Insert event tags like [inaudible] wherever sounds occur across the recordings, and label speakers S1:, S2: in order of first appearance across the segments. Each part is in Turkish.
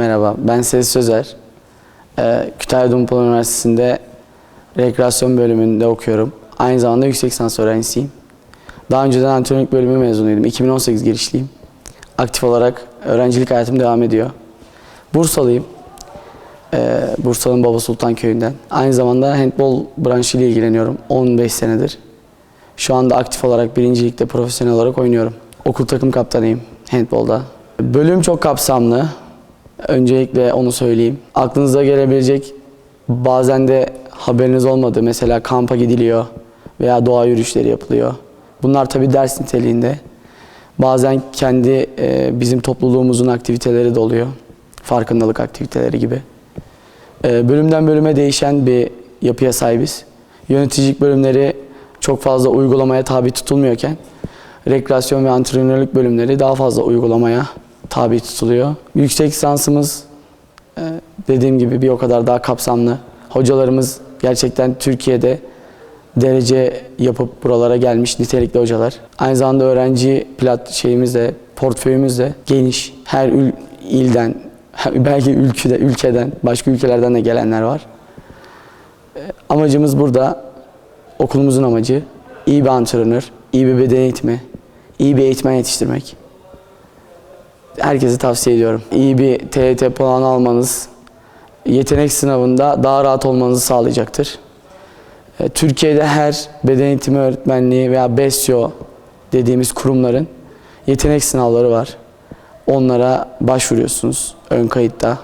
S1: Merhaba, ben Sezgi Sözer. Ee, Kütahya Dumlupınar Üniversitesi'nde rekreasyon bölümünde okuyorum. Aynı zamanda yüksek lisans öğrencisiyim. Daha önceden antrenörlük bölümü mezunuydum. 2018 girişliyim. Aktif olarak öğrencilik hayatım devam ediyor. Bursalıyım. Ee, Bursa'nın Baba Sultan Köyü'nden. Aynı zamanda handbol branşıyla ilgileniyorum 15 senedir. Şu anda aktif olarak birincilikte profesyonel olarak oynuyorum. Okul takım kaptanıyım handbolda. Bölüm çok kapsamlı. Öncelikle onu söyleyeyim. Aklınıza gelebilecek bazen de haberiniz olmadı. Mesela kampa gidiliyor veya doğa yürüyüşleri yapılıyor. Bunlar tabii ders niteliğinde. Bazen kendi e, bizim topluluğumuzun aktiviteleri de oluyor. Farkındalık aktiviteleri gibi. E, bölümden bölüme değişen bir yapıya sahibiz. Yöneticilik bölümleri çok fazla uygulamaya tabi tutulmuyorken rekreasyon ve antrenörlük bölümleri daha fazla uygulamaya tabi tutuluyor. Yüksek lisansımız e, dediğim gibi bir o kadar daha kapsamlı. Hocalarımız gerçekten Türkiye'de derece yapıp buralara gelmiş nitelikli hocalar. Aynı zamanda öğrenci plat şeyimiz de, portföyümüz de geniş. Her ül- ilden, belki ülkede, ülkeden, başka ülkelerden de gelenler var. E, Amacımız burada, okulumuzun amacı iyi bir antrenör, iyi bir beden eğitimi, iyi bir eğitmen yetiştirmek. Herkese tavsiye ediyorum. İyi bir TYT puanı almanız yetenek sınavında daha rahat olmanızı sağlayacaktır. E, Türkiye'de her beden eğitimi öğretmenliği veya BESYO dediğimiz kurumların yetenek sınavları var. Onlara başvuruyorsunuz ön kayıtta.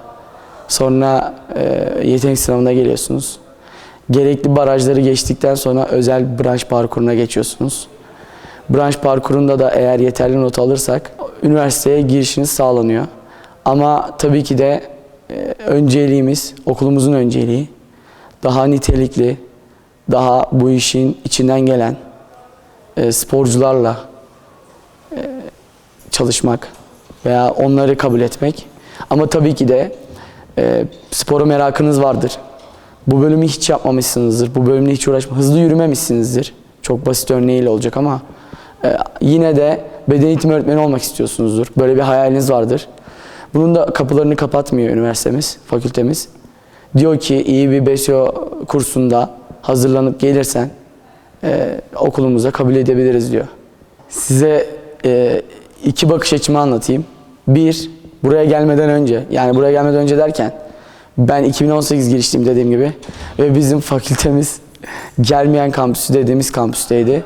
S1: Sonra e, yetenek sınavına geliyorsunuz. Gerekli barajları geçtikten sonra özel branş parkuruna geçiyorsunuz. Branş parkurunda da eğer yeterli not alırsak üniversiteye girişiniz sağlanıyor. Ama tabii ki de e, önceliğimiz, okulumuzun önceliği daha nitelikli, daha bu işin içinden gelen e, sporcularla e, çalışmak veya onları kabul etmek. Ama tabii ki de e, spora merakınız vardır. Bu bölümü hiç yapmamışsınızdır. Bu bölümle hiç uğraşma, hızlı yürümemişsinizdir. Çok basit örneğiyle olacak ama e, yine de beden eğitimi öğretmeni olmak istiyorsunuzdur. Böyle bir hayaliniz vardır. Bunun da kapılarını kapatmıyor üniversitemiz, fakültemiz. Diyor ki iyi bir BSO kursunda hazırlanıp gelirsen e, okulumuza kabul edebiliriz diyor. Size e, iki bakış açımı anlatayım. Bir, buraya gelmeden önce, yani buraya gelmeden önce derken ben 2018 girişliyim dediğim gibi ve bizim fakültemiz gelmeyen kampüsü dediğimiz kampüsteydi.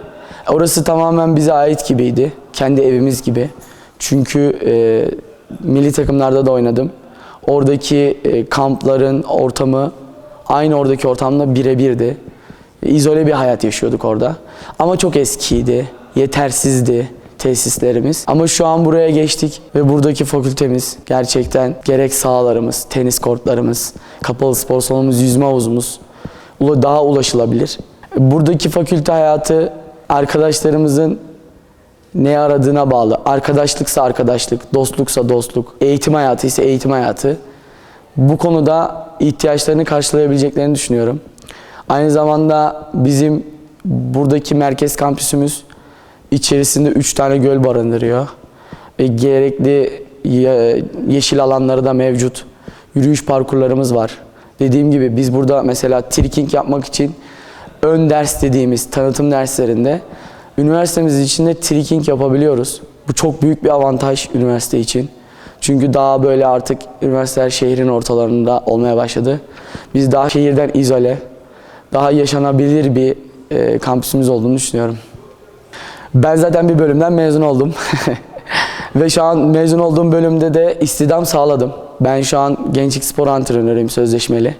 S1: Orası tamamen bize ait gibiydi. Kendi evimiz gibi. Çünkü e, milli takımlarda da oynadım. Oradaki e, kampların ortamı aynı oradaki ortamla birebirdi. İzole bir hayat yaşıyorduk orada. Ama çok eskiydi, yetersizdi tesislerimiz. Ama şu an buraya geçtik ve buradaki fakültemiz gerçekten gerek sahalarımız, tenis kortlarımız, kapalı spor salonumuz, yüzme havuzumuz daha ulaşılabilir. Buradaki fakülte hayatı arkadaşlarımızın ne aradığına bağlı. Arkadaşlıksa arkadaşlık, dostluksa dostluk, eğitim hayatı ise eğitim hayatı. Bu konuda ihtiyaçlarını karşılayabileceklerini düşünüyorum. Aynı zamanda bizim buradaki merkez kampüsümüz içerisinde 3 tane göl barındırıyor. Ve gerekli ye- yeşil alanları da mevcut. Yürüyüş parkurlarımız var. Dediğim gibi biz burada mesela trekking yapmak için ön ders dediğimiz tanıtım derslerinde üniversitemiz içinde trekking yapabiliyoruz. Bu çok büyük bir avantaj üniversite için. Çünkü daha böyle artık üniversiteler şehrin ortalarında olmaya başladı. Biz daha şehirden izole, daha yaşanabilir bir e, kampüsümüz olduğunu düşünüyorum. Ben zaten bir bölümden mezun oldum. [laughs] Ve şu an mezun olduğum bölümde de istidam sağladım. Ben şu an gençlik spor antrenörüyüm sözleşmeli.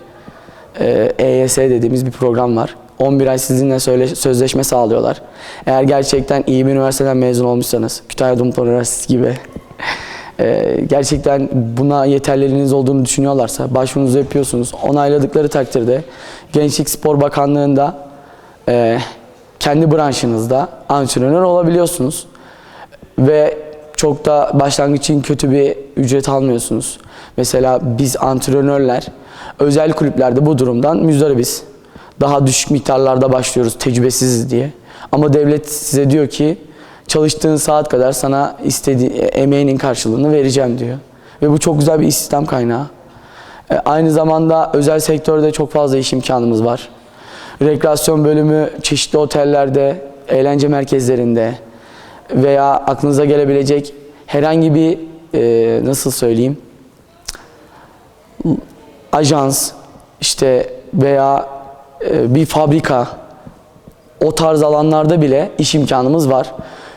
S1: Ee, EYS dediğimiz bir program var. 11 ay sizinle sözleşme sağlıyorlar. Eğer gerçekten iyi bir üniversiteden mezun olmuşsanız, Kütahya Dumlupınar Üniversitesi gibi e, gerçekten buna yeterliliğiniz olduğunu düşünüyorlarsa başvurunuzu yapıyorsunuz. Onayladıkları takdirde Gençlik Spor Bakanlığı'nda e, kendi branşınızda antrenör olabiliyorsunuz. Ve çok da başlangıç için kötü bir ücret almıyorsunuz. Mesela biz antrenörler özel kulüplerde bu durumdan müzdaribiz. Daha düşük miktarlarda başlıyoruz tecrübesiziz diye. Ama devlet size diyor ki çalıştığın saat kadar sana istediği emeğinin karşılığını vereceğim diyor. Ve bu çok güzel bir istihdam kaynağı. E, aynı zamanda özel sektörde çok fazla iş imkanımız var. Rekreasyon bölümü çeşitli otellerde, eğlence merkezlerinde veya aklınıza gelebilecek herhangi bir e, nasıl söyleyeyim ajans işte veya bir fabrika o tarz alanlarda bile iş imkanımız var.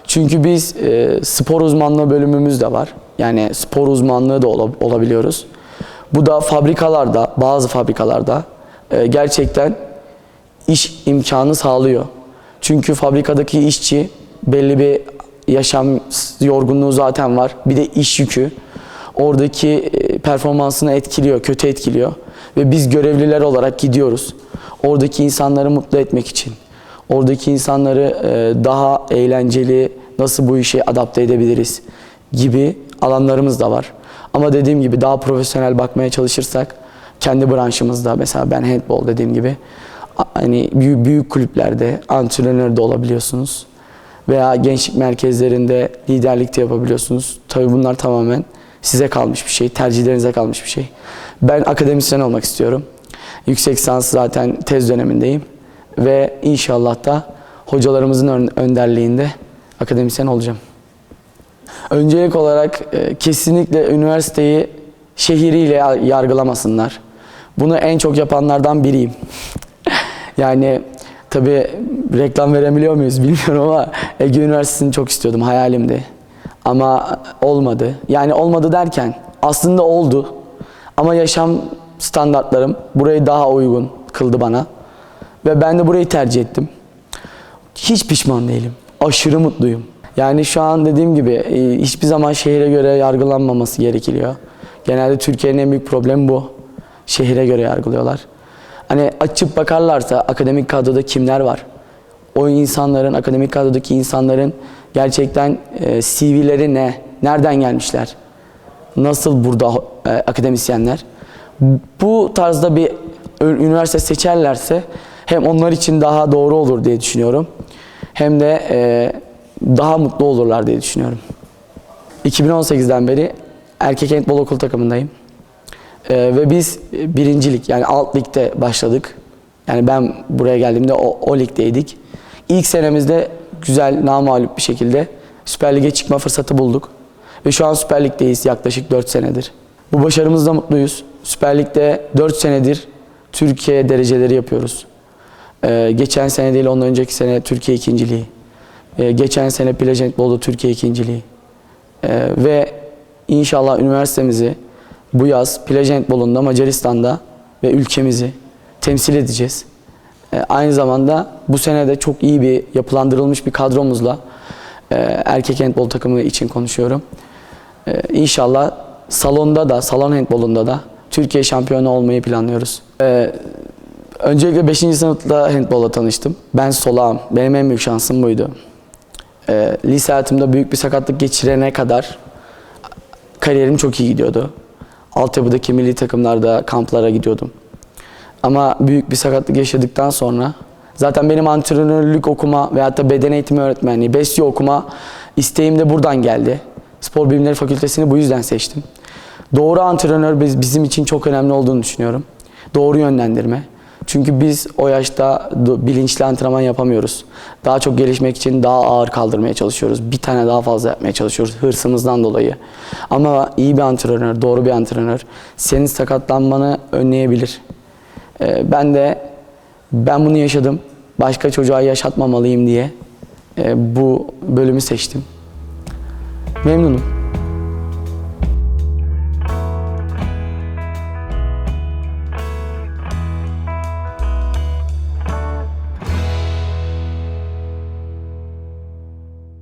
S1: Çünkü biz e, spor uzmanlığı bölümümüz de var. Yani spor uzmanlığı da ola- olabiliyoruz. Bu da fabrikalarda, bazı fabrikalarda e, gerçekten iş imkanı sağlıyor. Çünkü fabrikadaki işçi belli bir yaşam yorgunluğu zaten var. Bir de iş yükü oradaki e, performansını etkiliyor, kötü etkiliyor. Ve biz görevliler olarak gidiyoruz. Oradaki insanları mutlu etmek için. Oradaki insanları e, daha eğlenceli, nasıl bu işe adapte edebiliriz gibi alanlarımız da var. Ama dediğim gibi daha profesyonel bakmaya çalışırsak kendi branşımızda mesela ben handball dediğim gibi hani büyük, büyük kulüplerde antrenör de olabiliyorsunuz veya gençlik merkezlerinde liderlik de yapabiliyorsunuz. Tabii bunlar tamamen size kalmış bir şey, tercihlerinize kalmış bir şey. Ben akademisyen olmak istiyorum. Yüksek lisans zaten tez dönemindeyim ve inşallah da hocalarımızın ön- önderliğinde akademisyen olacağım. Öncelik olarak e, kesinlikle üniversiteyi şehriyle ya- yargılamasınlar. Bunu en çok yapanlardan biriyim. [laughs] yani tabii reklam verebiliyor muyuz bilmiyorum ama Ege Üniversitesi'ni çok istiyordum hayalimdi. Ama olmadı. Yani olmadı derken aslında oldu. Ama yaşam standartlarım burayı daha uygun kıldı bana. Ve ben de burayı tercih ettim. Hiç pişman değilim. Aşırı mutluyum. Yani şu an dediğim gibi e, hiçbir zaman şehire göre yargılanmaması gerekiliyor. Genelde Türkiye'nin en büyük problemi bu. Şehire göre yargılıyorlar. Hani açıp bakarlarsa akademik kadroda kimler var? O insanların, akademik kadrodaki insanların gerçekten e, CV'leri ne? Nereden gelmişler? Nasıl burada e, akademisyenler? Bu tarzda bir üniversite seçerlerse hem onlar için daha doğru olur diye düşünüyorum. Hem de e, daha mutlu olurlar diye düşünüyorum. 2018'den beri erkek handbol okul takımındayım. E, ve biz birincilik yani alt ligde başladık. Yani ben buraya geldiğimde o, o ligdeydik. İlk senemizde güzel, namağlup bir şekilde Süper Lig'e çıkma fırsatı bulduk. Ve şu an Süper Lig'deyiz yaklaşık 4 senedir. Bu başarımızda mutluyuz. Süper Lig'de 4 senedir Türkiye dereceleri yapıyoruz. Ee, geçen sene değil ondan önceki sene Türkiye ikinciliği. Ee, geçen sene Plaj Handball'da Türkiye ikinciliği. Ee, ve inşallah üniversitemizi bu yaz Plaj Handball'unda Macaristan'da ve ülkemizi temsil edeceğiz. Ee, aynı zamanda bu sene de çok iyi bir yapılandırılmış bir kadromuzla e, erkek handbol takımı için konuşuyorum. Ee, inşallah salonda da, salon handbolunda da Türkiye şampiyonu olmayı planlıyoruz. Ee, öncelikle 5. sınıfta handbolla tanıştım. Ben solağım. Benim en büyük şansım buydu. Ee, lise hayatımda büyük bir sakatlık geçirene kadar kariyerim çok iyi gidiyordu. Altyapıdaki milli takımlarda kamplara gidiyordum. Ama büyük bir sakatlık yaşadıktan sonra zaten benim antrenörlük okuma veyahut da beden eğitimi öğretmenliği, besyo okuma isteğim de buradan geldi. Spor Bilimleri Fakültesini bu yüzden seçtim. Doğru antrenör biz- bizim için çok önemli olduğunu düşünüyorum. Doğru yönlendirme. Çünkü biz o yaşta bilinçli antrenman yapamıyoruz. Daha çok gelişmek için daha ağır kaldırmaya çalışıyoruz. Bir tane daha fazla yapmaya çalışıyoruz hırsımızdan dolayı. Ama iyi bir antrenör, doğru bir antrenör senin sakatlanmanı önleyebilir. Ee, ben de ben bunu yaşadım. Başka çocuğa yaşatmamalıyım diye e, bu bölümü seçtim. Memnunum.